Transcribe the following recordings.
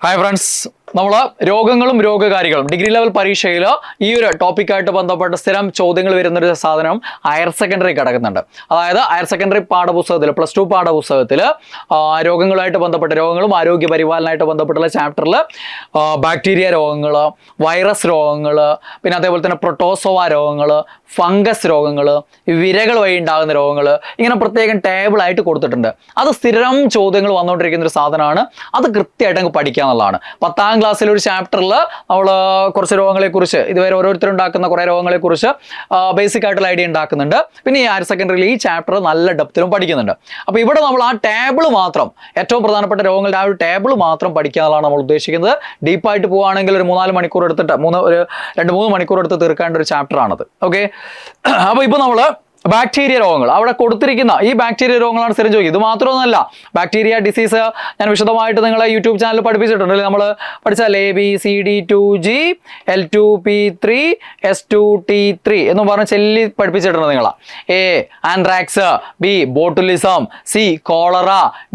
Hi friends നമ്മൾ രോഗങ്ങളും രോഗകാരികളും. Degree level പരീക്ഷയിൽ ഈ ഒരു ടോപ്പിക്കായിട്ട് ബന്ധപ്പെട്ട സ്ഥിരം ചോദ്യങ്ങൾ വരുന്ന ഒരു സാധനം ഹയർ സെക്കൻഡറി കിടക്കുന്നുണ്ട്. അതായത് ഹയർ സെക്കൻഡറി പാഠപുസ്തകത്തിൽ പ്ലസ് ടു പാഠപുസ്തകത്തിൽ രോഗങ്ങളുമായിട്ട് ബന്ധപ്പെട്ട രോഗങ്ങളും ആരോഗ്യ പരിപാലനമായിട്ട് ബന്ധപ്പെട്ടുള്ള ചാപ്റ്ററിൽ ബാക്ടീരിയ രോഗങ്ങൾ വൈറസ് രോഗങ്ങൾ പിന്നെ അതേപോലെ തന്നെ പ്രൊട്ടോസോവ രോഗങ്ങൾ ഫംഗസ് രോഗങ്ങൾ വിരകൾ വഴി ഉണ്ടാകുന്ന രോഗങ്ങൾ ഇങ്ങനെ പ്രത്യേകം ടേബിളായിട്ട് കൊടുത്തിട്ടുണ്ട്. അത് സ്ഥിരം ചോദ്യങ്ങൾ വന്നുകൊണ്ടിരിക്കുന്ന ഒരു സാധനമാണ്. അത് കൃത്യമായിട്ട് അങ്ങ് പഠിക്കുക എന്നുള്ളതാണ്. പത്താം ക്ലാസ്സിൽ ഒരു ചാപ്റ്ററിൽ അവൾ കുറച്ച് രോഗങ്ങളെക്കുറിച്ച് ഇതുവരെ ഓരോരുത്തർ ഉണ്ടാക്കുന്ന കുറേ രോഗങ്ങളെക്കുറിച്ച് ബേസിക് ആയിട്ടുള്ള ഐഡിയ ഉണ്ടാക്കുന്നുണ്ട്. പിന്നെ ഈ ഹയർ സെക്കൻഡറിയിൽ ഈ ചാപ്റ്റർ നല്ല ഡെപ്തിലും പഠിക്കുന്നുണ്ട്. അപ്പോൾ ഇവിടെ നമ്മൾ ആ ടേബിൾ മാത്രം ഏറ്റവും പ്രധാനപ്പെട്ട രോഗങ്ങളുടെ ആ ഒരു ടേബിൾ മാത്രം പഠിക്കുക എന്നുള്ളതാണ് നമ്മൾ ഉദ്ദേശിക്കുന്നത്. ഡീപ്പായിട്ട് പോവുകയാണെങ്കിൽ ഒരു മൂന്നാൽ മണിക്കൂർ എടുത്തിട്ട് മൂന്ന് ഒരു രണ്ട് മൂന്ന് മണിക്കൂർ എടുത്ത് തീർക്കേണ്ട ഒരു ചാപ്റ്റർ ആണത്. ഓക്കെ അപ്പോൾ ഇപ്പോൾ നമ്മൾ ബാക്ടീരിയ രോഗങ്ങൾ. അവിടെ കൊടുത്തിരിക്കുന്ന ഈ ബാക്ടീരിയ രോഗങ്ങളാണ് സ്ഥിരം ചോദിക്കുക ഇത് മാത്രമൊന്നുമല്ല ബാക്ടീരിയ ഡിസീസ് ഞാൻ വിശദമായിട്ട് നിങ്ങളെ യൂട്യൂബ് ചാനൽ പഠിപ്പിച്ചിട്ടുണ്ട്. നമ്മൾ പഠിച്ചാൽ A B C D two G L two P three S two T three എന്ന് പറഞ്ഞ് ചെല്ലി പഠിപ്പിച്ചിട്ടുണ്ട് നിങ്ങളെ. A anthrax B botulism C cholera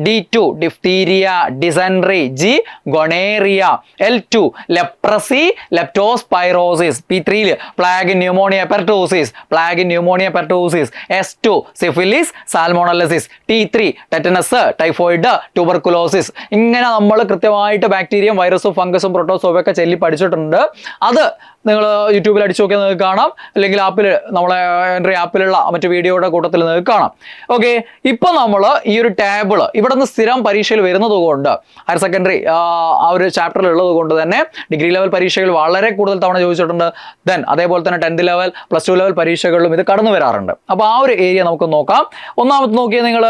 D two diphtheria dysentery G gonorrhoea L two leprosy leptospirosis P ത്രീയിൽ plague pneumonia pertussis plague pneumonia pertussis S two syphilis salmonellosis T three tetanus typhoid tuberculosis ഇങ്ങനെ നമ്മൾ കൃത്യമായിട്ട് ബാക്ടീരിയയും വൈറസും ഫംഗസും പ്രോട്ടോസോവും ഒക്കെ ചെല്ലി പഠിച്ചിട്ടുണ്ട്. അത് നിങ്ങൾ യൂട്യൂബിൽ അടിച്ചു നോക്കിയാൽ നിങ്ങൾക്ക് കാണാം. അല്ലെങ്കിൽ ആപ്പിൽ നമ്മളെ എന്റെ ആപ്പിലുള്ള മറ്റു വീഡിയോയുടെ കൂട്ടത്തിൽ നിങ്ങൾക്ക് കാണാം. ഓക്കെ ഇപ്പം നമ്മൾ ഈ ഒരു ടേബിൾ ഇവിടെ നിന്ന് സ്ഥിരം പരീക്ഷയിൽ വരുന്നത് കൊണ്ട് ഹയർ സെക്കൻഡറി ആ ഒരു ചാപ്റ്ററിൽ ഉള്ളത് കൊണ്ട് തന്നെ ഡിഗ്രി ലെവൽ പരീക്ഷകൾ വളരെ കൂടുതൽ തവണ ചോദിച്ചിട്ടുണ്ട്. ദെൻ അതേപോലെ തന്നെ tenth level plus two level പരീക്ഷകളിലും ഇത് കടന്നു വരാറുണ്ട്. അപ്പോൾ ആ ഒരു ഏരിയ നമുക്ക് നോക്കാം. ഒന്നാമത് നോക്കിയാൽ നിങ്ങൾ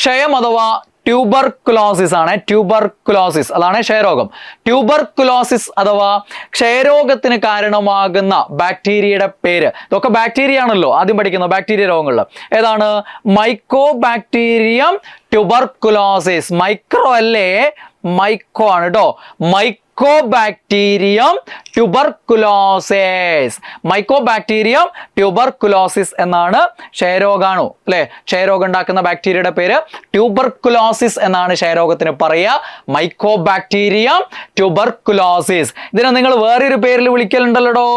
ക്ഷയം അഥവാ ട്യൂബർക്കുലോസിസ് ആണ്. ട്യൂബർക്കുലോസിസ് അതാണ് ക്ഷയരോഗം. ട്യൂബർക്കുലോസിസ് അഥവാ ക്ഷയരോഗത്തിന് കാരണമാകുന്ന ബാക്ടീരിയയുടെ പേര്. ഇതൊക്കെ ബാക്ടീരിയ ആണല്ലോ ആദ്യം പഠിക്കുന്നത് ബാക്ടീരിയ രോഗങ്ങളിൽ ഏതാണ്? മൈക്കോ ബാക്ടീരിയം ട്യൂബർക്കുലോസിസ് മൈക്രോ അല്ലേ? മൈക്കോ ആണ് കേട്ടോ മൈക്കോബാക്ടീരിയം ട്യൂബർക്കുലോസിസ് മൈക്കോബാക്ടീരിയം ട്യൂബർക്കുലോസിസ് എന്നാണ് ക്ഷയരോഗാണു അല്ലെ? ക്ഷയരോഗം ഉണ്ടാക്കുന്ന ബാക്ടീരിയയുടെ പേര് ട്യൂബർക്കുലോസിസ് എന്നാണ് ക്ഷയരോഗത്തിന് പറയുക. മൈക്കോബാക്ടീരിയം ട്യൂബർക്കുലോസിസ് ഇതിനെ നിങ്ങൾ വേറൊരു പേരിൽ വിളിക്കലുണ്ടല്ലോ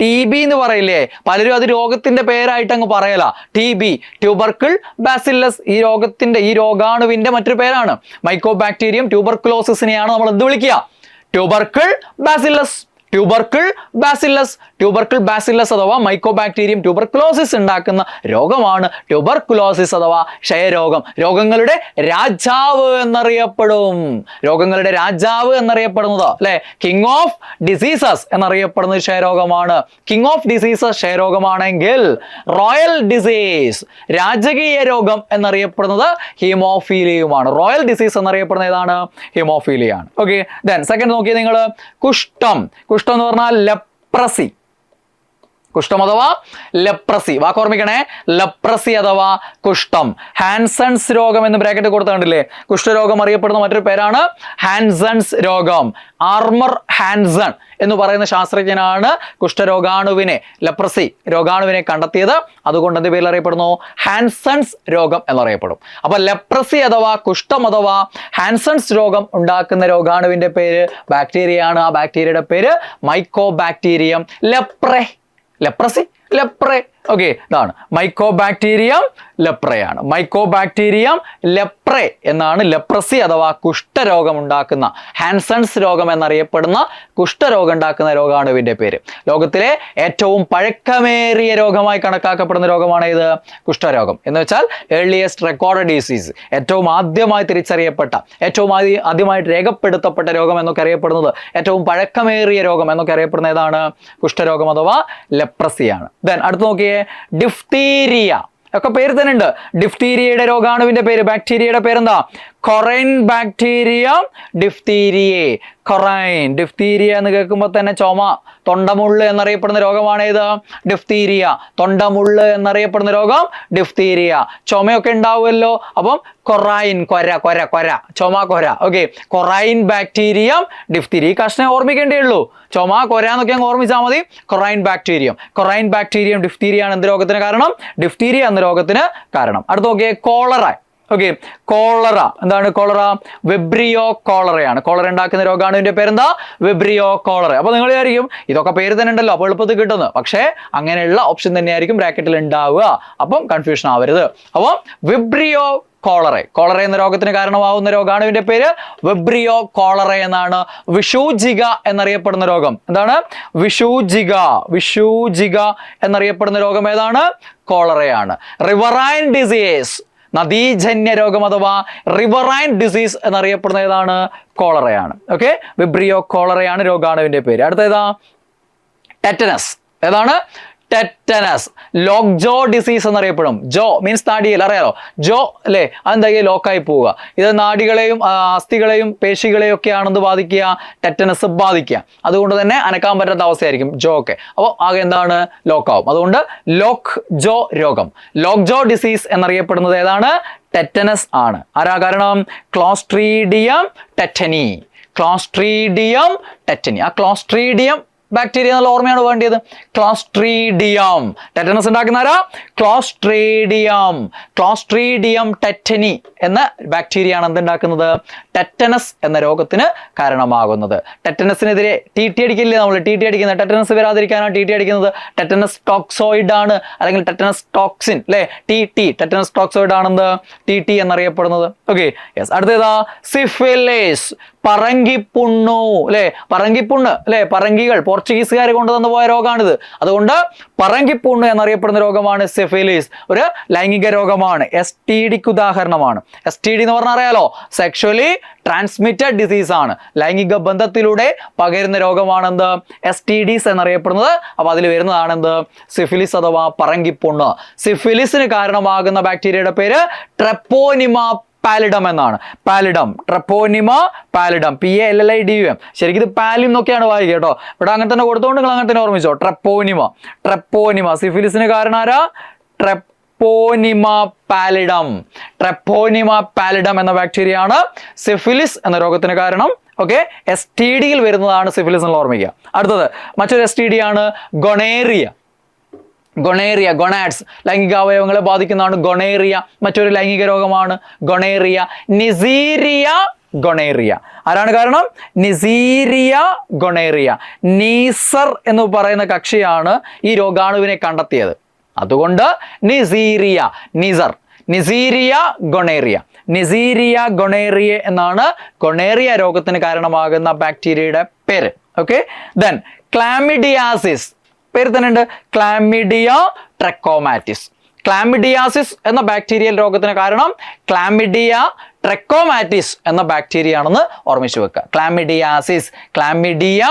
ടി ബി എന്ന് പറയില്ലേ? പലരും അത് രോഗത്തിന്റെ പേരായിട്ട് അങ്ങ് പറയല. ടി ബി ട്യൂബർക്കിൾ ബാസില്ലസ് ഈ രോഗത്തിന്റെ ഈ രോഗാണുവിന്റെ മറ്റൊരു പേരാണ്. മൈക്കോബാക്ടീരിയം ട്യൂബർക്കുലോസിസിനെയാണ് നമ്മൾ എന്ത് വിളിക്കുക? Tubercle bacillus tubercle bacillus. Tubercle bacillus അഥവാ മൈക്കോബാക്ടീരിയം ട്യൂബർക്ലോസിസ് ഉണ്ടാക്കുന്ന രോഗമാണ് ട്യൂബർക്കുലോസിസ് അഥവാ ക്ഷയരോഗം. രോഗങ്ങളുടെ രാജാവ് എന്നറിയപ്പെടും. രോഗങ്ങളുടെ രാജാവ് എന്നറിയപ്പെടുന്നത് അല്ലെ? കിങ് ഓഫ് ഡിസീസസ് എന്നറിയപ്പെടുന്ന ക്ഷയരോഗമാണ്. കിങ് ഓഫ് ഡിസീസസ് ക്ഷയരോഗമാണെങ്കിൽ റോയൽ ഡിസീസ് രാജകീയ രോഗം എന്നറിയപ്പെടുന്നത് ഹീമോഫീലിയുമാണ് റോയൽ ഡിസീസ് എന്നറിയപ്പെടുന്ന ഏതാണ്? ഹീമോഫീലിയാണ്. ഓക്കെ ദെൻ സെക്കൻഡ് നോക്കിയാൽ നിങ്ങൾ കുഷ്ഠം കുഷ്ഠം എന്ന് പറഞ്ഞാൽ ലെപ്രസി. കുഷ്ഠം അഥവാ ലെപ്രസി. വാക്കോർമ്മിക്കണേ ലെപ്രസി അഥവാ കുഷ്ഠം. ഹാൻസൺസ് രോഗം എന്ന് ബ്രാക്കറ്റ് കൊടുത്ത കണ്ടില്ലേ കുഷ്ഠരോഗം അറിയപ്പെടുന്ന മറ്റൊരു പേരാണ് ഹാൻസൺസ് രോഗം. ആർമർ ഹാൻസൺ എന്ന് പറയുന്ന ശാസ്ത്രജ്ഞനാണ് കുഷ്ഠരോഗാണുവിനെ ലെപ്രസി രോഗാണുവിനെ കണ്ടെത്തിയത്. അതുകൊണ്ട് എന്ത് പേരിൽ അറിയപ്പെടുന്നു? ഹാൻസൺസ് രോഗം എന്നറിയപ്പെടും. അപ്പൊ ലെപ്രസി അഥവാ കുഷ്ഠം അഥവാ ഹാൻസൺസ് രോഗം ഉണ്ടാക്കുന്ന രോഗാണുവിന്റെ പേര് ബാക്ടീരിയ ആണ്. ആ ബാക്ടീരിയയുടെ പേര് mycobacterium leprae leprosy leprae okay ഇതാണ്. മൈക്കോബാക്ടീരിയം ലെപ്രയാണ് മൈക്കോബാക്ടീരിയം ലെപ്രെ എന്നാണ് ലെപ്രസി അഥവാ കുഷ്ഠരോഗം ഉണ്ടാക്കുന്ന ഹാൻസൺസ് രോഗം എന്നറിയപ്പെടുന്ന കുഷ്ഠരോഗം ഉണ്ടാക്കുന്ന രോഗമാണ് ഇതിന്റെ പേര്. ലോകത്തിലെ ഏറ്റവും പഴക്കമേറിയ രോഗമായി കണക്കാക്കപ്പെടുന്ന രോഗമാണ് ഇത് കുഷ്ഠരോഗം. എന്ന് വെച്ചാൽ ഏർലിയസ്റ്റ് റെക്കോർഡ് ഡിസീസ് ഏറ്റവും ആദ്യമായി തിരിച്ചറിയപ്പെട്ട ഏറ്റവും ആദ്യ ആദ്യമായിട്ട് രേഖപ്പെടുത്തപ്പെട്ട രോഗം എന്നൊക്കെ അറിയപ്പെടുന്നത് ഏറ്റവും പഴക്കമേറിയ രോഗം എന്നൊക്കെ അറിയപ്പെടുന്ന ഏതാണ്? കുഷ്ഠരോഗം അഥവാ ലെപ്രസിയാണ് ദെൻ അടുത്ത് നോക്കിയേ ഡിഫ്തീരിയ ഒക്കെ പേര് തന്നെ ഉണ്ട് ഡിഫ്തീരിയയുടെ രോഗാണുവിന്റെ പേര്. ബാക്ടീരിയയുടെ പേരെന്താ? Corynebacterium diphtheriae. കൊറൈൻ ഡിഫ്തീരിയ എന്ന് കേൾക്കുമ്പോൾ തന്നെ ചുമ തൊണ്ടമുള്ള് എന്നറിയപ്പെടുന്ന രോഗമാണ് ഏത്? ഡിഫ്തീരിയ. തൊണ്ടമുള്ള് എന്നറിയപ്പെടുന്ന രോഗം ഡിഫ്തീരിയ. ചുമയൊക്കെ ഉണ്ടാവുമല്ലോ. അപ്പം കൊറൈൻ കൊര കൊര കൊര. ചുമ കൊര. Okay corynebacteria diphtheria. കഷ്ണം ഓർമ്മിക്കേണ്ടേ ഉള്ളൂ. ചുമ കൊര എന്നൊക്കെ അങ്ങ് ഓർമ്മിച്ചാൽ മതി. Corynebacterium. Corynebacterium diphtheria ആണ് എന്ത് രോഗത്തിന് കാരണം? ഡിഫ്തീരിയ എന്ന രോഗത്തിന് കാരണം. അടുത്ത് നോക്കിയേ കോളറ. ഓക്കെ കോളറ എന്താണ് കോളറ വെബ്രിയോ കോളറയാണ് കോളറ ഉണ്ടാക്കുന്ന രോഗമാണ് ഇതിന്റെ പേരെന്താ? വെബ്രിയോ കോളറ അപ്പോൾ നിങ്ങൾ വിചാരിക്കും ഇതൊക്കെ പേര് തന്നെ ഉണ്ടല്ലോ അപ്പോൾ എളുപ്പത്തിൽ കിട്ടുന്നു. പക്ഷേ അങ്ങനെയുള്ള ഓപ്ഷൻ തന്നെയായിരിക്കും ബ്രാക്കറ്റിൽ ഉണ്ടാവുക. അപ്പം കൺഫ്യൂഷൻ ആവരുത്. അപ്പം വെബ്രിയോ കോളറ കോളറ എന്ന രോഗത്തിന് കാരണമാവുന്ന രോഗമാണ് ഇതിന്റെ പേര് വെബ്രിയോ കോളറ എന്നാണ്. വിഷൂജിക എന്നറിയപ്പെടുന്ന രോഗം. എന്താണ്? വിഷൂജിക. വിഷൂജിക എന്നറിയപ്പെടുന്ന രോഗം ഏതാണ്? കോളറയാണ് റിവറൈൻ ഡിസീസ് നദീജന്യ രോഗം അഥവാ റിവറൈൻ ഡിസീസ് എന്നറിയപ്പെടുന്ന ഏതാണ്? കോളറയാണ്. ഓക്കെ? വിബ്രിയോ കോളറയാണ് രോഗാണുവിന്റെ പേര്. അടുത്ത ഏതാ? ടെറ്റനസ്. ഏതാണ്? ടെറ്റനസ്. ലോക്ക് ജോ ഡിസീസ് എന്നറിയപ്പെടും. ജോ മീൻസ് നാടിയിൽ അറിയാലോ? ജോ അല്ലേ? അതെന്താ ലോക്കായി പോവുക. ഇത് നാടികളെയും അസ്ഥികളെയും പേശികളെയും ഒക്കെ ആണെന്ന് ബാധിക്കുക ടെറ്റനസ് ബാധിക്കുക. അതുകൊണ്ട് തന്നെ അനക്കാൻ പറ്റാത്ത അവസ്ഥയായിരിക്കും ജോ ഒക്കെ. അപ്പോൾ ആകെ എന്താണ്? ലോക്കാവും അതുകൊണ്ട് ലോക്ക് ജോ രോഗം. ലോക്ക് ജോ ഡിസീസ് എന്നറിയപ്പെടുന്നത് ഏതാണ്? ടെറ്റനസ് ആണ്. ആരാ കാരണം? ക്ലോസ്ട്രീഡിയം ടെറ്റനി ക്ലോസ്ട്രീഡിയം ടെറ്റനി ആ ക്ലോസ്ട്രീഡിയം ബാക്ടീരിയ എന്നുള്ള ഓർമ്മയാണ് വേണ്ടിയത്. ക്ലോസ്ട്രീഡിയം ടെറ്റനസ് ഉണ്ടാക്കുന്ന ആരാ? ക്ലോസ്ട്രീഡിയം ക്ലോസ്ട്രീഡിയം ടെറ്റനി എന്ന ബാക്ടീരിയ ആണ് എന്തുണ്ടാക്കുന്നത്? ടെറ്റനസ് എന്ന രോഗത്തിന് കാരണമാകുന്നത്. ടെറ്റനസിനെതിരെ ടി ടി അടിക്കില്ലേ നമ്മൾ? ടി ടി അടിക്കുന്നത് ടെറ്റനസ് വരാതിരിക്കാനാണ് ടി ടി അടിക്കുന്നത് ടെറ്റനസ് ടോക്സോയിഡ് ആണ്. അല്ലെങ്കിൽ ടെറ്റനസ് ടോക്സിൻ അല്ലേ ടി ടി ടെറ്റനസ് ടോക്സോയിഡ് ആണെന്ത്? ടി ടി എന്നറിയപ്പെടുന്നത്. ഓക്കെ യെസ് അടുത്തേതാ സിഫിലിസ് പറങ്കിപ്പുണ്ണു അല്ലെ പറങ്കിപ്പുണ്ണ് അല്ലെ പറങ്കികൾ പോർച്ചുഗീസുകാർ കൊണ്ടുവന്ന പോയ രോഗമാണിത് അതുകൊണ്ട് പറങ്കിപ്പുണ്ണ് എന്നറിയപ്പെടുന്ന രോഗമാണ് സെഫിലിസ് ഒരു ലൈംഗിക രോഗമാണ്. എസ് ടി ഡിക്ക് ഉദാഹരണമാണ്. എസ് ടി ഡി എന്ന് പറഞ്ഞാൽ അറിയാലോ? സെക്ഷുവലി ട്രാൻസ്മിറ്റഡ് ഡിസീസ് ആണ്. ലൈംഗിക ബന്ധത്തിലൂടെ പകരുന്ന രോഗമാണെന്ത്? എസ് ടി ഡിസ് എന്നറിയപ്പെടുന്നത്. അപ്പോൾ അതിൽ വരുന്നതാണ് എന്ത് സിഫിലിസ് അഥവാ പറങ്കിപ്പുണ്ണ്. സിഫിലിസിന് കാരണമാകുന്ന ബാക്ടീരിയയുടെ പേര് ട്രെപ്പോനിമ പാലിഡം എന്നാണ്. Pallidum treponema pallidum P A L L I D U M ശരിക്കും ഇത് പാലിം എന്നൊക്കെയാണ് വായിക്കുക കേട്ടോ. ഇവിടെ അങ്ങനെ തന്നെ കൊടുത്തുകൊണ്ട് നിങ്ങൾ അങ്ങനെ തന്നെ ഓർമ്മിച്ചോ. ട്രപ്പോനിമ ട്രപ്പോനിമ സിഫിലിസിന് കാരണം ആരാ? ട്രെപ്പോനിമ പാലിഡം ട്രെപ്പോനിമ പാലിഡം എന്ന ബാക്ടീരിയ ആണ് സിഫിലിസ് എന്ന രോഗത്തിന് കാരണം. ഓക്കെ എസ് ടി ഡിയിൽ വരുന്നതാണ് സിഫിലിസ് എന്നുള്ള ഓർമ്മിക്കുക അടുത്തത് മറ്റൊരു എസ് ടി ഡി ആണ് ഗൊണേറിയ ഗൊണേറിയ ഗൊണാഡ്സ് ലൈംഗിക അവയവങ്ങളെ ബാധിക്കുന്നതാണ് ഗൊണേറിയ മറ്റൊരു ലൈംഗിക രോഗമാണ് ഗൊണേറിയ നിസീരിയ ഗൊണേറിയ ആരാണ് കാരണം? നിസീരിയ ഗൊണേറിയ നീസർ എന്ന് പറയുന്ന കക്ഷിയാണ് ഈ രോഗാണുവിനെ കണ്ടെത്തിയത്. അതുകൊണ്ട് neisseria Neisser. Neisseria gonorrhoea. Neisseria gonorrhoea എന്നാണ് ഗൊണേറിയ രോഗത്തിന് കാരണമാകുന്ന ബാക്ടീരിയയുടെ പേര്. ഓക്കെ ദെൻ ക്ലാമിഡിയാസിസ് പേര് തന്നെ ഉണ്ട് ക്ലാമിഡിയ ട്രക്കോമാറ്റിസ് ക്ലാമിഡിയാസിസ് എന്ന ബാക്ടീരിയൽ രോഗത്തിന് കാരണം ക്ലാമിഡിയ ട്രെക്കോമാറ്റിസ് എന്ന ബാക്ടീരിയ ആണെന്ന് ഓർമ്മിച്ചു വെക്കുക. ക്ലാമിഡിയാസിസ് ക്ലാമിഡിയ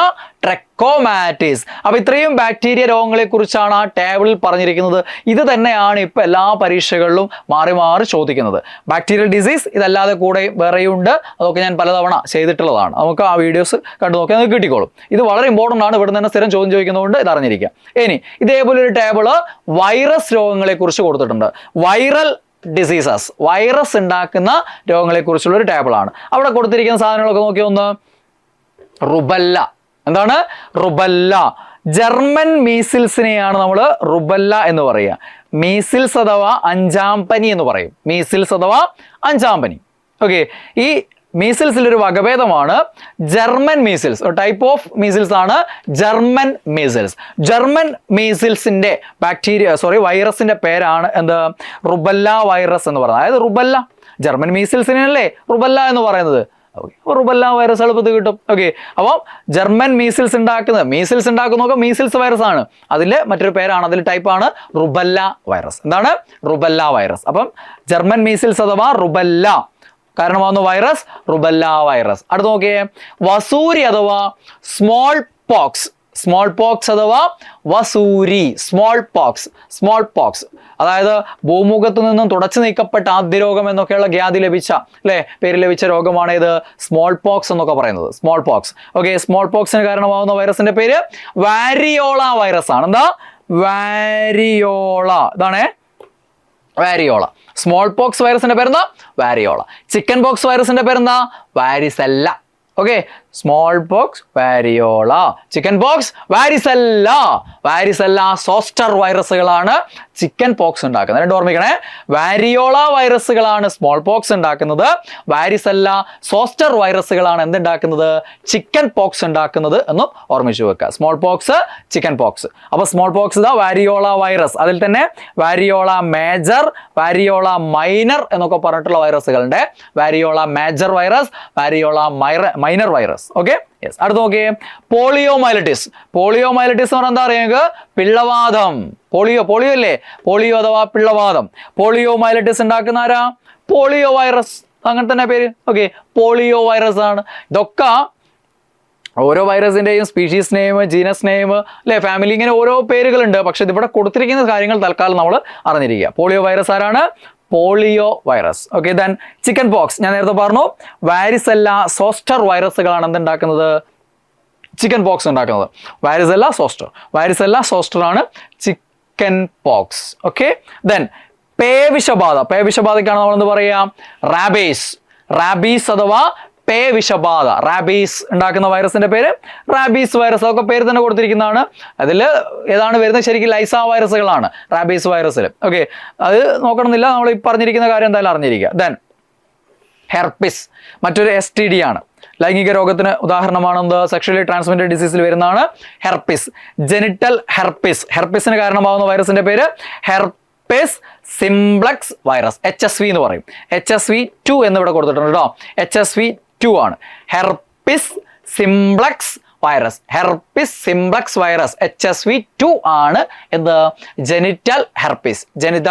ട്രെക്കോമാറ്റിസ് അപ്പോൾ ഇത്രയും ബാക്ടീരിയ രോഗങ്ങളെ കുറിച്ചാണ് ആ ടേബിളിൽ പറഞ്ഞിരിക്കുന്നത്. ഇത് തന്നെയാണ് ഇപ്പൊ എല്ലാ പരീക്ഷകളിലും മാറി മാറി ചോദിക്കുന്നത്. ബാക്ടീരിയൽ ഡിസീസ് ഇതല്ലാതെ കൂടെ വേറെയുണ്ട്. അതൊക്കെ ഞാൻ പലതവണ ചെയ്തിട്ടുള്ളതാണ്. നമുക്ക് ആ വീഡിയോസ് കണ്ടു നോക്കി നിങ്ങൾക്ക് കിട്ടിക്കോളും. ഇത് വളരെ ഇമ്പോർട്ടന്റ് ആണ്. ഇവിടെ തന്നെ സ്ഥിരം ചോദ്യം ചോദിക്കുന്നതുകൊണ്ട് ഇത് അറിഞ്ഞിരിക്കുക. ഇനി ഇതേപോലെ ഒരു ടേബിൾ വൈറസ് രോഗങ്ങളെ കുറിച്ച് കൊടുത്തിട്ടുണ്ട്. വൈറൽ ഡിസീസസ് വൈറസ് ഉണ്ടാക്കുന്ന രോഗങ്ങളെ കുറിച്ചുള്ള ഒരു ടേബിളാണ് അവിടെ കൊടുത്തിരിക്കുന്ന സാധനങ്ങളൊക്കെ നോക്കി ഒന്ന്? റുബല്ല എന്താണ്? റുബല്ല ജർമ്മൻ മീസിൽസിനെയാണ് നമ്മൾ റുബല്ല എന്ന് പറയുക. മീസിൽസ് അഥവാ അഞ്ചാം പനി എന്ന് പറയും. മീസിൽസ് അഥവാ അഞ്ചാം പനി. ഓക്കെ ഈ മീസിൽസിൽ ഒരു വകഭേദമാണ്. German measles type of measles ആണ് ജർമ്മൻ മീസിൽസ് ജർമ്മൻ മീസിൽസിന്റെ ബാക്ടീരിയ സോറി വൈറസിന്റെ പേരാണ് എന്ത്? റുബല്ല വൈറസ് എന്ന് പറയുന്നത്. അതായത് റുബല്ല ജർമ്മൻ മീസിൽസിനല്ലേ റുബല്ല എന്ന് പറയുന്നത്. റുബല്ല വൈറസ് എളുപ്പത്തിൽ കിട്ടും. ഓക്കെ അപ്പോൾ ജർമ്മൻ മീസിൽസ് ഉണ്ടാക്കുന്നത് മീസിൽസ് ഉണ്ടാക്കുന്നതൊക്കെ മീസിൽസ് വൈറസ് ആണ്. അതിൽ മറ്റൊരു പേരാണ് അതിൽ ടൈപ്പാണ് റുബല്ല വൈറസ് എന്താണ്? റുബല്ല വൈറസ് അപ്പം ജർമ്മൻ മീസിൽസ് അഥവാ റുബല്ല കാരണമാകുന്ന വൈറസ് റുബല്ല വൈറസ് അടുത്ത് നോക്കിയേ. വസൂരി അഥവാ സ്മോൾ പോക്സ് സ്മോൾ പോക്സ് അഥവാ വസൂരി. സ്മോൾ പോക്സ് സ്മോൾ പോക്സ് അതായത് ഭൂമുഖത്തു നിന്നും തുടച്ചു നീക്കപ്പെട്ട ആദ്യ രോഗം എന്നൊക്കെയുള്ള ഖ്യാതി ലഭിച്ച അല്ലേ? പേര് ലഭിച്ച രോഗമാണ് ഇത് സ്മോൾ പോക്സ് എന്നൊക്കെ പറയുന്നത്. സ്മോൾ പോക്സ് ഓക്കെ സ്മോൾ പോക്സിന് കാരണമാകുന്ന വൈറസിന്റെ പേര് വാരിയോള വൈറസ് ആണ്. എന്താ? വാരിയോള. ഇതാണേ? വാരിയോള. സ്മോൾ പോക്സ് വൈറസിന്റെ പേരെന്താ? വാരിയോള ചിക്കൻ പോക്സ് വൈറസിന്റെ പേരെന്താ? Varicella okay smallpox variola chickenpox varicella varicella zoster വൈറസുകളാണ് chicken pox ഉണ്ടാക്കുന്നത്. രണ്ട് ഓർമ്മിക്കണേ. വാരിയോള വൈറസുകളാണ് സ്മോൾ പോക്സ് ഉണ്ടാക്കുന്നത്. വാരിസല്ല സോസ്റ്റർ വൈറസുകളാണ് എന്തുണ്ടാക്കുന്നത്? ചിക്കൻ പോക്സ് ഉണ്ടാക്കുന്നത് എന്നും ഓർമ്മിച്ചു വെക്കുക. Smallpox chickenpox. അപ്പോൾ സ്മോൾ പോക്സ് ഇതാ വാരിയോള വൈറസ്. അതിൽ തന്നെ വാരിയോള മേജർ വാരിയോള മൈനർ എന്നൊക്കെ പറഞ്ഞിട്ടുള്ള വൈറസുകളുണ്ട്. വാരിയോള മേജർ വൈറസ് വാരിയോള മൈറ മൈനർ വൈറസ് ഓക്കെ യെസ് അടുത്ത് നോക്കിയേ. പോളിയോ മൈലറ്റിസ് പോളിയോ മൈലറ്റിസ് എന്ന് പറഞ്ഞാൽ എന്താ പറയുക? പിള്ളവാദം. പോളിയോ പോളിയോ അല്ലേ? പോളിയോ അഥവാ പിള്ളവാദം. പോളിയോ മൈലറ്റിസ് ഉണ്ടാക്കുന്ന ആരാ? Polio virus. അങ്ങനെ തന്നെ പേര്. ഓക്കെ പോളിയോ വൈറസ് ആണ്. ഇതൊക്കെ ഓരോ വൈറസിന്റെയും സ്പീഷീസ് നെയിം ജീനസ് നെയിം അല്ലെ? ഫാമിലി ഇങ്ങനെ ഓരോ പേരുകളുണ്ട്. പക്ഷെ ഇതിവിടെ കൊടുത്തിരിക്കുന്ന കാര്യങ്ങൾ തൽക്കാലം നമ്മൾ അറിഞ്ഞിരിക്കുക. പോളിയോ വൈറസ് ആരാണ്? Polio virus. Okay then chickenpox ഞാൻ നേരത്തെ പറഞ്ഞു വാരിസെല്ല സോസ്റ്റർ വൈറസുകളാണ് എന്തുണ്ടാക്കുന്നത്? ചിക്കൻ പോക്സ് ഉണ്ടാക്കുന്നത്. വാരിസെല്ല സോസ്റ്റർ വാരിസെല്ല സോസ്റ്റർ ആണ് ചിക്കൻ പോക്സ് ഓക്കെ ദെൻ പേവിഷബാധ. പേവിഷബാധയ്ക്കാണ് നമ്മൾ എന്ത് പറയാ? റാബേസ് റാബീസ് അഥവാ പേ വിഷബാധ റാബീസ് ഉണ്ടാക്കുന്ന വൈറസിന്റെ പേര് റാബീസ് വൈറസ് അതൊക്കെ പേര് തന്നെ കൊടുത്തിരിക്കുന്നതാണ്. അതിൽ ഏതാണ് വരുന്നത്? ശരിക്കും ലൈസ വൈറസുകളാണ് റാബീസ് വൈറസിൽ ഓക്കെ അത് നോക്കണമെന്നില്ല. നമ്മൾ ഈ പറഞ്ഞിരിക്കുന്ന കാര്യം എന്തായാലും അറിഞ്ഞിരിക്കുക. ദെൻ ഹെർപ്പിസ് മറ്റൊരു എസ് ടി ഡി ആണ്. ലൈംഗിക രോഗത്തിന് ഉദാഹരണമാണെന്ത്? സെക്ഷലി ട്രാൻസ്മിറ്റഡ് ഡിസീസിൽ വരുന്നതാണ് ഹെർപ്പിസ്. Genital herpes. ഹെർപ്പിസിന് കാരണമാകുന്ന വൈറസിന്റെ പേര് herpes simplex virus. H S V എന്ന് പറയും. എച്ച് എസ് വി ടു എന്ന് ഇവിടെ കൊടുത്തിട്ടുണ്ട് കേട്ടോ. എച്ച് എസ് വി ടു ആണ്. Herpes simplex virus herpes simplex virus H S V two ആണ് എന്ത്? ജെനിറ്റൽ ഹെർപ്പിസ് ജനിത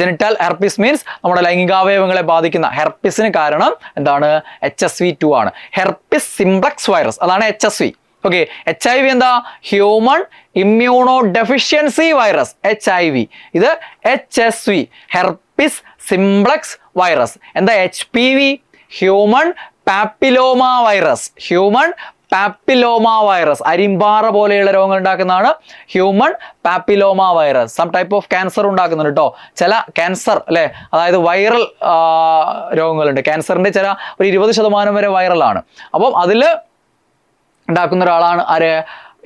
ജെനിറ്റൽ ഹെർപ്പിസ് മീൻസ് നമ്മുടെ ലൈംഗികാവയവങ്ങളെ ബാധിക്കുന്ന ഹെർപ്പിസിന് കാരണം എന്താണ്? എച്ച് എസ് വി ടു ആണ്. ഹെർപ്പിസ് സിംപ്ലക്സ് വൈറസ് അതാണ് H S V okay H I V എന്താ? Human immunodeficiency virus H I V ഇത് H S V herpes simplex virus എന്താ H P V human papilloma virus human papilloma virus അരിമ്പാറ പോലെയുള്ള രോഗങ്ങൾ ഉണ്ടാക്കുന്നതാണ് human papilloma virus some type of cancer ഉണ്ടാക്കുന്നുണ്ട് കേട്ടോ ചില cancer അല്ലെ? അതായത് വൈറൽ രോഗങ്ങളുണ്ട്. ക്യാൻസറിന്റെ ചില ഒരു ഇരുപത് ശതമാനം വരെ വൈറലാണ് അപ്പം അതിൽ ഉണ്ടാക്കുന്ന ഒരാളാണ് ആര്?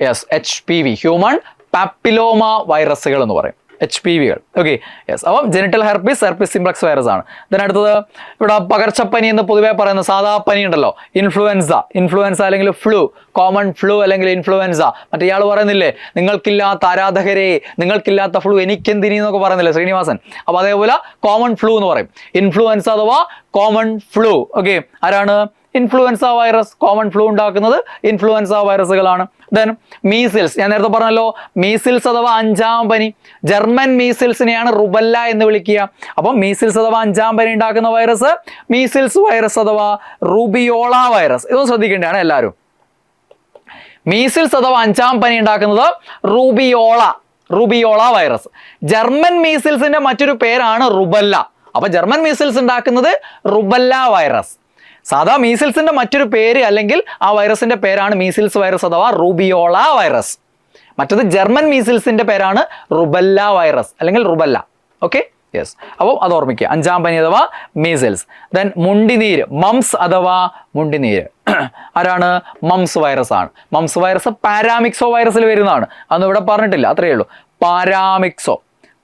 Yes H P V human papilloma വൈറസുകൾ എന്ന് പറയും. എച്ച് പി വികൾ ഓക്കെ യെസ് അപ്പം genital herpes herpes simplex virus ആണ്. ഇതിനടുത്തത് ഇവിടെ പകർച്ചപ്പനി എന്ന് പൊതുവെ പറയുന്ന സാധാ പനി ഉണ്ടല്ലോ. ഇൻഫ്ലുവൻസ ഇൻഫ്ലുവൻസ അല്ലെങ്കിൽ ഫ്ലൂ കോമൺ ഫ്ലൂ അല്ലെങ്കിൽ ഇൻഫ്ലുവൻസ മറ്റേ ഇയാൾ പറയുന്നില്ലേ നിങ്ങൾക്കില്ലാത്ത ആരാധകരെ നിങ്ങൾക്കില്ലാത്ത ഫ്ലൂ എനിക്കെന്തിനി എന്നൊക്കെ പറയുന്നില്ലേ ശ്രീനിവാസൻ. അപ്പോൾ അതേപോലെ കോമൺ ഫ്ലൂ എന്ന് പറയും. ഇൻഫ്ലുവൻസ അഥവാ കോമൺ ഫ്ലൂ ഓക്കെ ആരാണ്? ഇൻഫ്ലുവൻസ വൈറസ് കോമൺ ഫ്ലൂ ഉണ്ടാക്കുന്നത് ഇൻഫ്ലുവൻസ വൈറസുകളാണ് ദെൻ മീസിൽസ് ഞാൻ നേരത്തെ പറഞ്ഞല്ലോ മീസിൽസ് അഥവാ അഞ്ചാം പനി ജർമ്മൻ മീസിൽസിനെയാണ് റുബല്ല എന്ന് വിളിക്കുക. അപ്പം മീസിൽസ് അഥവാ അഞ്ചാം പനി ഉണ്ടാക്കുന്ന വൈറസ് മീസിൽസ് വൈറസ് അഥവാ റുബിയോള വൈറസ് ഇതൊന്നും ശ്രദ്ധിക്കേണ്ടതാണ് എല്ലാവരും. മീസിൽസ് അഥവാ അഞ്ചാം പനി ഉണ്ടാക്കുന്നത് റുബിയോള റുബിയോള വൈറസ് ജർമ്മൻ മീസിൽസിന്റെ മറ്റൊരു പേരാണ് റുബല്ല അപ്പൊ ജർമ്മൻ മീസിൽസ് ഉണ്ടാക്കുന്നത് റുബല്ല വൈറസ് സാധാ മീസിൽസിന്റെ മറ്റൊരു പേര് അല്ലെങ്കിൽ ആ വൈറസിന്റെ പേരാണ് മീസിൽസ് വൈറസ് അഥവാ റൂബിയോള വൈറസ് മറ്റത് ജർമ്മൻ മീസിൽസിന്റെ പേരാണ് റുബല്ല വൈറസ് അല്ലെങ്കിൽ റുബല്ല ഓക്കെ യെസ് അപ്പോൾ അത് ഓർമ്മിക്കുക. അഞ്ചാം പനി അഥവാ മീസിൽസ് ദെൻ മുണ്ടിനീര് മംസ് അഥവാ മുണ്ടിനീര്. ആരാണ്? മംസ് വൈറസ് ആണ്. മംസ് വൈറസ് പാരാമിക്സോ വൈറസിൽ വരുന്നതാണ്. അന്ന് ഇവിടെ പറഞ്ഞിട്ടില്ല. അത്രയേ ഉള്ളൂ. പാരാമിക്സോ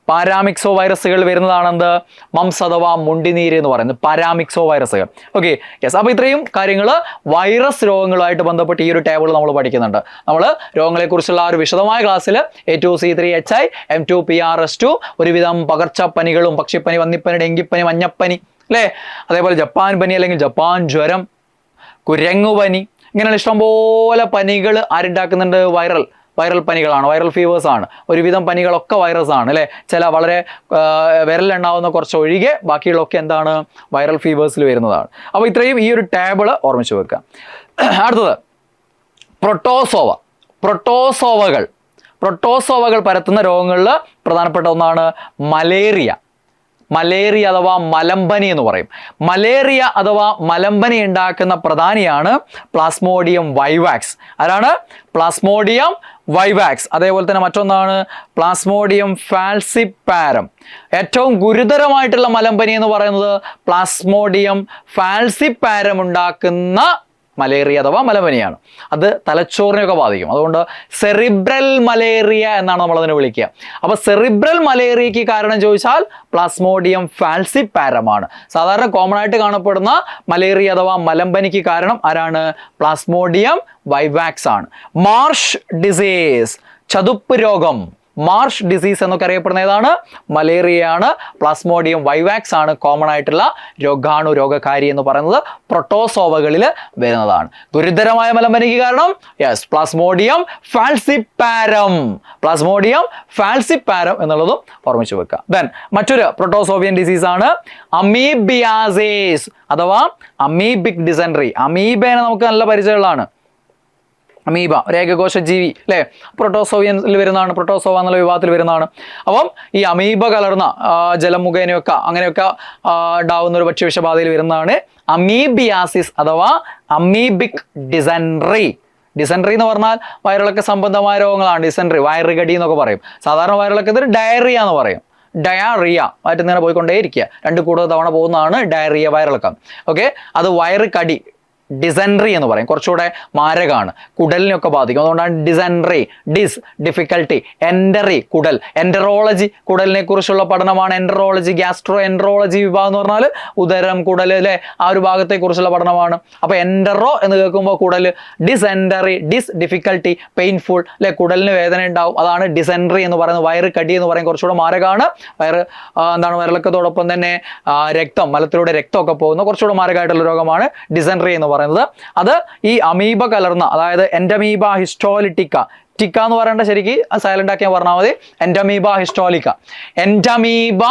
പാരാമിക്സോ വൈറസുകൾ വരുന്നതാണ് എന്ത് മംസ് അഥവാ മുണ്ടിനീര് എന്ന് പറയുന്നത് പാരാമിക്സോ വൈറസുകൾ. ഓക്കെ യെസ് അപ്പോൾ ഇത്രയും കാര്യങ്ങൾ വൈറസ് രോഗങ്ങളുമായിട്ട് ബന്ധപ്പെട്ട് ഈ ഒരു ടേബിൾ നമ്മൾ പഠിക്കുന്നുണ്ട്. നമ്മൾ രോഗങ്ങളെക്കുറിച്ചുള്ള ആ ഒരു വിശദമായ ക്ലാസ്സിൽ A two C three H I M two P R S two ഒരുവിധം പകർച്ചപ്പനികളും പക്ഷിപ്പനി വന്നിപ്പനി ഡെങ്കിപ്പനി മഞ്ഞപ്പനി അല്ലേ? അതേപോലെ ജപ്പാൻ പനി അല്ലെങ്കിൽ ജപ്പാൻ ജ്വരം കുരങ്ങുപനി ഇങ്ങനെയുള്ള ഇഷ്ടംപോലെ പനികൾ ആരുണ്ടാക്കുന്നുണ്ട്? വൈറൽ വൈറൽ പനികളാണ് വൈറൽ ഫീവേഴ്സാണ് ഒരുവിധം പനികളൊക്കെ വൈറസ് ആണ് അല്ലേ? ചില വളരെ വിരലെണ്ണാവുന്ന കുറച്ച് ഒഴികെ ബാക്കിയുള്ളൊക്കെ എന്താണ്? വൈറൽ ഫീവേഴ്സിൽ വരുന്നതാണ്. അപ്പോൾ ഇത്രയും ഈ ഒരു ടേബിൾ ഓർമ്മിച്ച് വെക്കുക. അടുത്തത് പ്രൊട്ടോസോവ പ്രൊട്ടോസോവകൾ പ്രൊട്ടോസോവകൾ പരത്തുന്ന രോഗങ്ങളിൽ പ്രധാനപ്പെട്ട ഒന്നാണ് മലേറിയ. മലേറിയ അഥവാ മലമ്പനി എന്ന് പറയും. മലേറിയ അഥവാ മലമ്പനി ഉണ്ടാക്കുന്ന പ്രധാനിയാണ് പ്ലാസ്മോഡിയം വൈവാക്സ്. ആരാണ്? Plasmodium vivax. അതേപോലെ തന്നെ മറ്റൊന്നാണ് പ്ലാസ്മോഡിയം ഫാൽസിപ്പാരം. ഏറ്റവും ഗുരുതരമായിട്ടുള്ള മലമ്പനി എന്ന് പറയുന്നത് പ്ലാസ്മോഡിയം ഫാൽസിപ്പാരം ഉണ്ടാക്കുന്ന മലേറിയ അഥവാ മലമ്പനിയാണ് അത് തലച്ചോറിനെയൊക്കെ ബാധിക്കും. അതുകൊണ്ട് സെറിബ്രൽ മലേറിയ എന്നാണ് നമ്മൾ അതിനെ വിളിക്കുക. അപ്പോൾ സെറിബ്രൽ മലേറിയയ്ക്ക് കാരണം ചോദിച്ചാൽ പ്ലാസ്മോഡിയം ഫാൽസി പാരമാണ് സാധാരണ കോമൺ ആയിട്ട് കാണപ്പെടുന്ന മലേറിയ അഥവാ മലമ്പനിക്ക് കാരണം ആരാണ്? പ്ലാസ്മോഡിയം വൈവാക്സ് ആണ് മാർഷ് ഡിസീസ് ചതുപ്പ് രോഗം മാർഷ് ഡിസീസ് എന്നൊക്കെ അറിയപ്പെടുന്ന ഏതാണ്? ആണ് പ്ലാസ്മോഡിയം വൈവാക്സ് ആണ് കോമൺ ആയിട്ടുള്ള രോഗാണു രോഗകാരി എന്ന് പറയുന്നത്. പ്രൊട്ടോസോവകളിൽ വരുന്നതാണ്. ഗുരുതരമായ മലമ്പനിക്ക് കാരണം? Yes plasmodium falciparum plasmodium falciparum എന്നുള്ളതും ഓർമ്മിച്ചു വെക്കുക. ദെൻ മറ്റൊരു പ്രൊട്ടോസോവിയൻ ഡിസീസ് ആണ് അമീബിയാസേസ് അഥവാ അമീബിക് ഡിസെൻട്രി അമീബേനെ നമുക്ക് നല്ല പരിചയമുള്ളതാണ്. അമീബ ഒരു ഏകകോശ ജീവി അല്ലേ? പ്രൊട്ടോസോവിയനിൽ വരുന്നതാണ് പ്രൊട്ടോസോവ എന്നുള്ള വിഭാഗത്തിൽ വരുന്നതാണ്. അപ്പം ഈ അമീബ കലർന്ന ജലം മുഖേനയൊക്കെ അങ്ങനെയൊക്കെ ഉണ്ടാവുന്ന ഒരു ഭക്ഷ്യവിഷബാധയിൽ വരുന്നതാണ് അമീബിയാസിസ് അഥവാ അമീബിക് ഡിസൻറി ഡിസെൻട്രി എന്ന് പറഞ്ഞാൽ വയറിളക്ക സംബന്ധമായ രോഗങ്ങളാണ്. ഡിസെൻട്രി വയറുകടി എന്നൊക്കെ പറയും. സാധാരണ വയറിളക്കത്തിന് ഡയറിയ എന്ന് പറയും. ഡയാറിയ ആയിട്ട് ഇങ്ങനെ പോയിക്കൊണ്ടേയിരിക്കുക. രണ്ട് കൂടുതൽ തവണ പോകുന്നതാണ് ഡയറിയ വയറിളക്കം. ഓക്കെ? അത് വയറ് കടി ഡിസെൻട്രി എന്ന് പറയും. കുറച്ചുകൂടെ മാരകമാണ്. കുടലിനൊക്കെ ബാധിക്കും. അതുകൊണ്ടാണ് ഡിസെൻട്രി ഡിസ് ഡിഫിക്കൽട്ടി എൻഡറി കുടൽ. എൻഡറോളജി കുടലിനെ കുറിച്ചുള്ള പഠനമാണ്. എൻഡറോളജി ഗ്യാസ്ട്രോ എൻഡറോളജി വിഭാഗം എന്ന് പറഞ്ഞാൽ ഉദരം കുടൽ അല്ലെ? ആ ഒരു ഭാഗത്തെ കുറിച്ചുള്ള പഠനമാണ്. അപ്പൊ എൻഡറോ എന്ന് കേൾക്കുമ്പോൾ കുടൽ ഡിസെൻഡറി ഡിസ് ഡിഫിക്കൽട്ടി പെയിൻഫുൾ അല്ലെ? കുടലിന് വേദന ഉണ്ടാവും. അതാണ് ഡിസെൻട്രി എന്ന് പറയുന്നത്. വയറ് കടി എന്ന് പറയും. കുറച്ചുകൂടെ മാരകമാണ്. വയറ് എന്താണ് വയറിളക്കത്തോടൊപ്പം തന്നെ രക്തം മലത്തിലൂടെ രക്തമൊക്കെ പോകുന്ന കുറച്ചുകൂടെ മാരകമായിട്ടുള്ള രോഗമാണ് ഡിസെൻട്രി എന്ന് പറയുന്നത്. അത് ഈ അമീബ കലർന്ന അതായത് എൻഡമീബ ഹിസ്റ്റോലിറ്റിക്ക. ടിക്ക എന്ന് പറയേണ്ട ശരിക്ക് സൈലന്റ് ആക്കി പറഞ്ഞാൽ മതി. Entamoeba histolytica. Entamoeba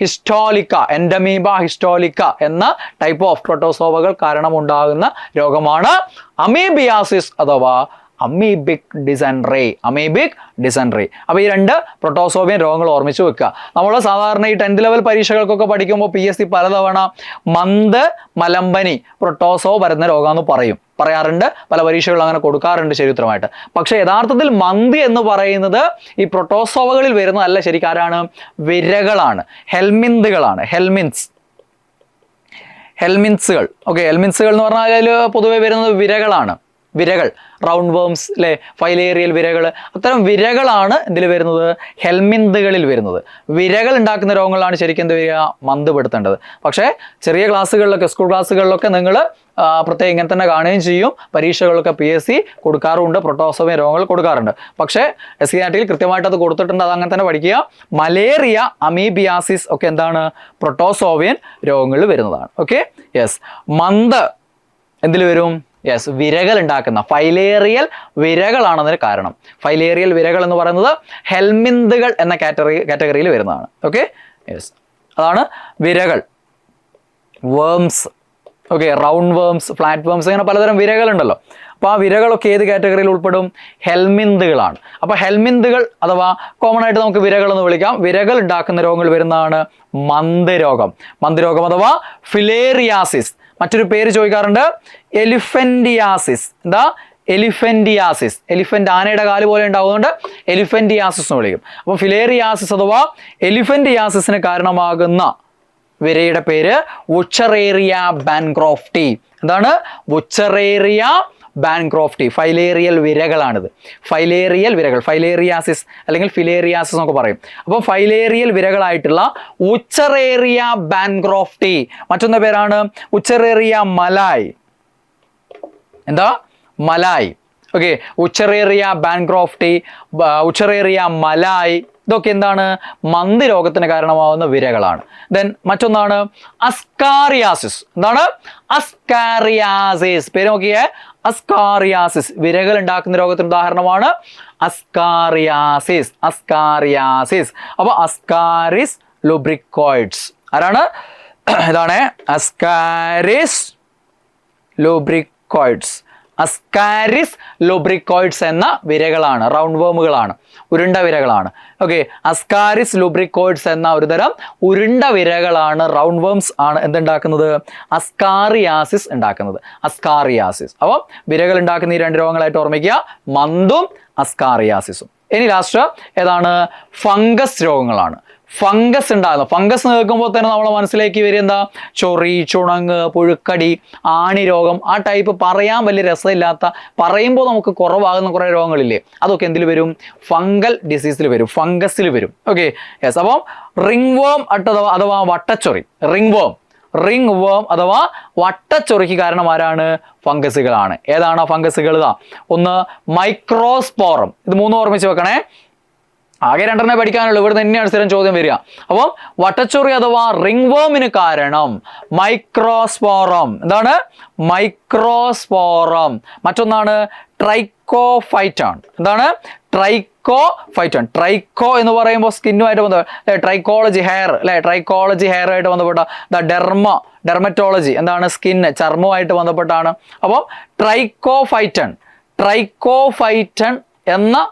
histolytica entamoeba histolytica എന്ന ടൈപ്പ് ഓഫ് പ്രൊട്ടോസോവകൾ കാരണമുണ്ടാകുന്ന രോഗമാണ് അമീബിയാസിസ് അഥവാ അമീബിക് ഡിസൻറേ അമീബിക് ഡിസൻറേ അപ്പോൾ ഈ രണ്ട് പ്രൊട്ടോസോവിയൻ രോഗങ്ങൾ ഓർമ്മിച്ച് വെക്കുക. നമ്മൾ സാധാരണ ഈ ടെൻത്ത് ലെവൽ പരീക്ഷകൾക്കൊക്കെ പഠിക്കുമ്പോൾ പി എസ് സി പലതവണ മന്ത് മലമ്പനി പ്രൊട്ടോസോ വരുന്ന രോഗമെന്ന് പറയും. പറയാറുണ്ട് പല പരീക്ഷകളും അങ്ങനെ കൊടുക്കാറുണ്ട് ചരിത്രമായിട്ട് പക്ഷേ യഥാർത്ഥത്തിൽ മന്ത് എന്ന് പറയുന്നത് ഈ പ്രൊട്ടോസോവകളിൽ വരുന്നതല്ല ശരിക്കും ആരാണ്? വിരകളാണ്. ഹെൽമിന്തുകളാണ്. ഹെൽമിൻസ്. ഹെൽമിൻസുകൾ. ഓക്കെ ഹെൽമിൻസുകൾ എന്ന് പറഞ്ഞാൽ പൊതുവെ വരുന്നത് വിരകളാണ്. വിരകൾ റൗണ്ട് വേംസ് അല്ലെ ഫൈലേറിയൽ വിരകൾ അത്തരം വിരകളാണ് ഇതിൽ വരുന്നത്? ഹെൽമിന്തുകളിൽ വരുന്നത്. വിരകൾ ഉണ്ടാക്കുന്ന രോഗങ്ങളാണ് ശരിക്കും എന്ത് വരിക? മന്ദപ്പെടുത്തേണ്ടത് പക്ഷേ ചെറിയ ക്ലാസ്സുകളിലൊക്കെ സ്കൂൾ ക്ലാസ്സുകളിലൊക്കെ നിങ്ങൾ പ്രത്യേകം ഇങ്ങനെ തന്നെ കാണുകയും ചെയ്യും. പരീക്ഷകളൊക്കെ പി എസ് സി കൊടുക്കാറുണ്ട് പ്രൊട്ടോസോമിയ രോഗങ്ങൾ കൊടുക്കാറുണ്ട്. പക്ഷേ എസ് സി ആർട്ടിയിൽ കൃത്യമായിട്ട് അത് കൊടുത്തിട്ടുണ്ട് അത് അങ്ങനെ തന്നെ പഠിക്കുക. മലേറിയ അമീബിയാസിസ് ഒക്കെ എന്താണ്? പ്രൊട്ടോസോവിയൻ രോഗങ്ങളിൽ വരുന്നതാണ്. ഓക്കെ യെസ് മന്ത് എന്തിൽ വരും? യെസ് വിരകൾ ഉണ്ടാക്കുന്ന ഫൈലേറിയൽ വിരകളാണ് അതിന് കാരണം. ഫൈലേറിയൽ വിരകൾ എന്ന് പറയുന്നത് ഹെൽമിന്തുകൾ എന്ന കാറ്റഗറി കാറ്റഗറിയിൽ വരുന്നതാണ്. ഓക്കെ യെസ് അതാണ് വിരകൾ. Worms okay round worms flat worms അങ്ങനെ പലതരം വിരകളുണ്ടല്ലോ. അപ്പോൾ ആ വിരകളൊക്കെ ഏത് കാറ്റഗറിയിൽ ഉൾപ്പെടും? ഹെൽമിന്തുകളാണ്. അപ്പോൾ ഹെൽമിന്തുകൾ അഥവാ കോമൺ ആയിട്ട് നമുക്ക് വിരകൾ എന്ന് വിളിക്കാം. വിരകൾ ഉണ്ടാക്കുന്ന രോഗങ്ങൾ വരുന്നതാണ് മന്ദരോഗം. മന്ദരോഗം അഥവാ ഫിലേറിയാസിസ് മറ്റൊരു പേര് ചോദിക്കാറുണ്ട്. എലിഫെൻഡിയാസിസ് എന്താ? എലിഫെൻഡിയാസിസ് എലിഫന്റ് ആനയുടെ കാൽ പോലെ ഉണ്ടാവുന്നതുകൊണ്ട് എലിഫെൻഡിയാസിസ് എന്ന് വിളിക്കും. അപ്പോൾ ഫിലേറിയാസിസ് അഥവാ എലിഫെൻഡിയാസിസിന് കാരണമാകുന്ന വിരയുടെ പേര് വുച്ചറേറിയ ബാൻക്രോഫ്റ്റി. എന്താണ്? Wuchereria bancrofti. ഫൈലേറിയൽ വിരകളാണിത്. ഫൈലേറിയൽ വിരകൾ ഫൈലേറിയാസിസ് അല്ലെങ്കിൽ ഫിലേറിയാസിസ് എന്നൊക്കെ പറയും. അപ്പോൾ ഫൈലേറിയൽ വിരകളായിട്ടുള്ള ഉച്ചറേറിയ ബാൻക്രോഫ്റ്റി. മറ്റൊന്ന പേരാണ്? Wuchereria malayi. എന്താ? Malayi. Okay wuchereria bancrofti wuchereria malayi. ഇതൊക്കെ എന്താണ്? മന്ത് രോഗത്തിന് കാരണമാവുന്ന വിരകളാണ്. ദെൻ മറ്റൊന്നാണ് അസ്കാറിയാസിസ്. എന്താണ്? അസ്കാറിയാസിസ്. പേര് നോക്കിയേ. അസ്കാറിയാസിസ്. വിരകൾ ഉണ്ടാക്കുന്ന രോഗത്തിന് ഉദാഹരണമാണ് അസ്കാറിയാസിസ്. അസ്കാറിയാസിസ്. അപ്പോൾ അസ്കാരിസ് ലുബ്രിക്കോയിഡ്സ്. ആരാണ്? ഇതാണ് അസ്കാരിസ് ലൂബ്രിക്കോയിഡ്സ്. അസ്കാരിസ് ലുബ്രിക്കോയിഡ്സ് എന്ന വിരകളാണ് റൗണ്ട് വേമുകളാണ് ഉരുണ്ട വിരകളാണ്. ഓക്കെ അസ്കാരിസ് ലുബ്രിക്കോയിഡ്സ് എന്ന ഒരു തരം ഉരുണ്ട വിരകളാണ് റൗണ്ട് വേംസ് ആണ് എന്തുണ്ടാക്കുന്നത്? അസ്കാറിയാസിസ് ഉണ്ടാക്കുന്നത്. അസ്കാറിയാസിസ്. അപ്പം വിരകൾ ഉണ്ടാക്കുന്ന ഈ രണ്ട് രോഗങ്ങളായിട്ട് ഓർമ്മിക്കുക. മന്തും അസ്കാറിയാസിസും. ഇനി ലാസ്റ്റ് ഏതാണ്? ഫംഗസ് രോഗങ്ങളാണ്. ഫംഗസ് ഉണ്ടാകുന്നത്. ഫംഗസ് കേൾക്കുമ്പോൾ തന്നെ നമ്മളെ മനസ്സിലേക്ക് വരും എന്താ? ചൊറി ചുണങ്ങ് പുഴുക്കടി ആണി രോഗം ആ ടൈപ്പ് പറയാൻ വലിയ രസമില്ലാത്ത പറയുമ്പോൾ നമുക്ക് കുറവാകുന്ന കുറേ രോഗങ്ങളില്ലേ? അതൊക്കെ എന്തിൽ വരും? ഫംഗൽ ഡിസീസിൽ വരും. ഫംഗസിൽ വരും. ഓക്കെ യെസ് അപ്പം റിംഗ് വേം അഥവാ അഥവാ വട്ടച്ചൊറി. റിംഗ് വോം റിംഗ് വോം അഥവാ വട്ടച്ചൊറിക്ക് കാരണം ആരാണ്? ഫംഗസുകളാണ്. ഏതാണ് ഫംഗസുകൾ? ഇതാ ഒന്ന് മൈക്രോസ്പോറം ഇത് മൂന്ന് ഓർമ്മിച്ച് വെക്കണേ. ആകെ രണ്ടെണ്ണം പഠിക്കാനുള്ളൂ. ഇവിടെ തന്നെയാണ് സ്ഥിരം ചോദ്യം വരിക. അപ്പം വട്ടച്ചൊറി അഥവാ റിംഗ് വേമിന് കാരണം മൈക്രോസ്പോറം. എന്താണ്? മൈക്രോസ്പോറം. മറ്റൊന്നാണ് ട്രൈക്കോഫൈറ്റാണ്. എന്താണ്? ട്രൈക്കോ ഫൈറ്റൺ ട്രൈക്കോ എന്ന് പറയുമ്പോൾ സ്കിന്നുമായിട്ട് ബന്ധപ്പെട്ട അല്ലെ ട്രൈക്കോളജി ഹെയർ അല്ലെ ട്രൈക്കോളജി ഹെയർ ആയിട്ട് ബന്ധപ്പെട്ട ദ ഡെർമ ഡെർമറ്റോളജി എന്താണ്? സ്കിന്ന് ചർമ്മവുമായിട്ട് ബന്ധപ്പെട്ടാണ്. അപ്പം ട്രൈക്കോഫൈറ്റൺ ട്രൈക്കോഫൈറ്റൺ എന്ന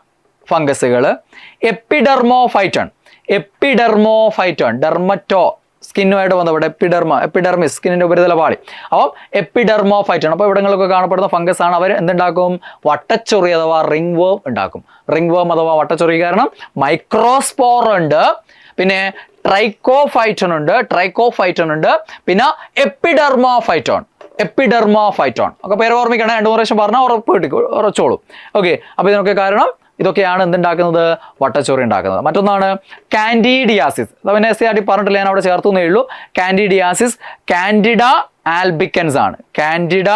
ഫംഗസുകൾ എപ്പിഡെർമോഫൈറ്റൺ. എപ്പിഡെർമോഫൈറ്റൺ ഡെർമറ്റോ സ്കിന്നുമായിട്ട് ബന്ധപ്പെട്ട എപ്പിഡെർമ എപ്പിഡെർമിസ് സ്കിന്നിന്റെ ഉപരിതല പാളി അപ്പം എപ്പിഡെർമോഫൈറ്റാണ് അപ്പോൾ ഇവിടങ്ങളിലൊക്കെ കാണപ്പെടുന്ന ഫംഗസ് ആണ് അവർ എന്തുണ്ടാക്കും? വട്ടച്ചൊറി അഥവാ റിംഗ് വേം ഉണ്ടാക്കും. റിംഗ് വേം അഥവാ വട്ടച്ചൊറി കാരണം മൈക്രോസ്പോർ ഉണ്ട് പിന്നെ ട്രൈക്കോഫൈറ്റൺ ഉണ്ട് ട്രൈക്കോഫൈറ്റൺ ഉണ്ട് പിന്നെ എപ്പിഡെർമോഫൈറ്റോൺ എപ്പിഡെർമോഫൈറ്റോൺ. ഒക്കെ പേര് ഓർമ്മിക്കണം രണ്ടു മൂന്ന് പ്രാവശ്യം പറഞ്ഞാൽ ഉറപ്പ് കിട്ടി ഉറച്ചോളൂ. ഓക്കെ അപ്പോൾ ഇതിനൊക്കെ കാരണം ഇതൊക്കെയാണ് എന്തുണ്ടാക്കുന്നത്? വട്ടച്ചോറി ഉണ്ടാക്കുന്നത്. മറ്റൊന്നാണ് കാൻഡിഡിയാസിസ്. പിന്നെ എസ് സി ആർ ടി പറഞ്ഞിട്ടില്ല? ഞാൻ അവിടെ ചേർത്തുന്നേ ഉള്ളൂ. കാൻഡിഡിയാസിസ് കാൻഡിഡ ആൽബിക്കൻസ് ആണ്. Candida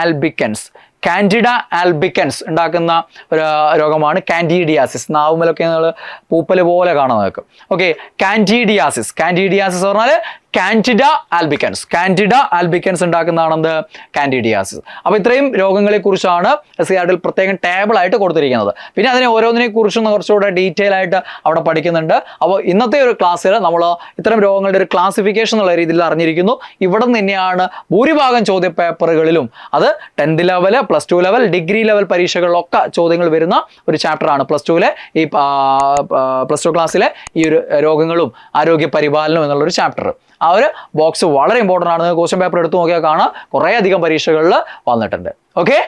albicans. കാൻഡിഡ ആൽബിക്കൻസ് ഉണ്ടാക്കുന്ന ഒരു രോഗമാണ് കാൻഡിഡിയാസിസ്. നാവുമലൊക്കെ നിങ്ങൾ പൂപ്പൽ പോലെ കാണാൻ നോക്കും ഓക്കെ കാൻഡിഡിയാസിസ് കാൻഡിഡിയാസിസ് പറഞ്ഞാൽ കാൻഡിഡ ആൽബിക്കൻസ്. കാൻഡിഡ ആൽബിക്കൻസ് ഉണ്ടാക്കുന്നതാണെന്ത്? കാൻഡിഡിയാസിസ്. അപ്പോൾ ഇത്രയും രോഗങ്ങളെക്കുറിച്ചാണ് സി ആർഡിൽ പ്രത്യേകം ടേബിളായിട്ട് കൊടുത്തിരിക്കുന്നത്. പിന്നെ അതിനെ ഓരോന്നിനെ കുറിച്ചും കുറച്ചുകൂടെ ഡീറ്റെയിൽ ആയിട്ട് അവിടെ പഠിക്കുന്നുണ്ട്. അപ്പോൾ ഇന്നത്തെ ഒരു ക്ലാസ്സിൽ നമ്മൾ ഇത്തരം രോഗങ്ങളുടെ ഒരു ക്ലാസിഫിക്കേഷൻ എന്നുള്ള രീതിയിൽ അറിഞ്ഞിരിക്കുന്നു. ഇവിടെ തന്നെയാണ് ഭൂരിഭാഗം ചോദ്യ പേപ്പറുകളിലും അത് tenth level plus two level degree level പരീക്ഷകളിലൊക്കെ ചോദ്യങ്ങൾ വരുന്ന ഒരു ചാപ്റ്ററാണ് പ്ലസ് ടുവിലെ ഈ പ്ലസ് ടു ക്ലാസ്സിലെ ഈ ഒരു രോഗങ്ങളും ആരോഗ്യ പരിപാലനം എന്നുള്ളൊരു ചാപ്റ്റർ ആ ഒരു ബോക്സ് വളരെ ഇമ്പോർട്ടന്റ് ആണ് ക്വസ്റ്റ്യൻ പേപ്പർ എടുത്ത് നോക്കിയാൽ കാണാം. കുറേ അധികം പരീക്ഷകളിൽ വന്നിട്ടുണ്ട്. ഓക്കെ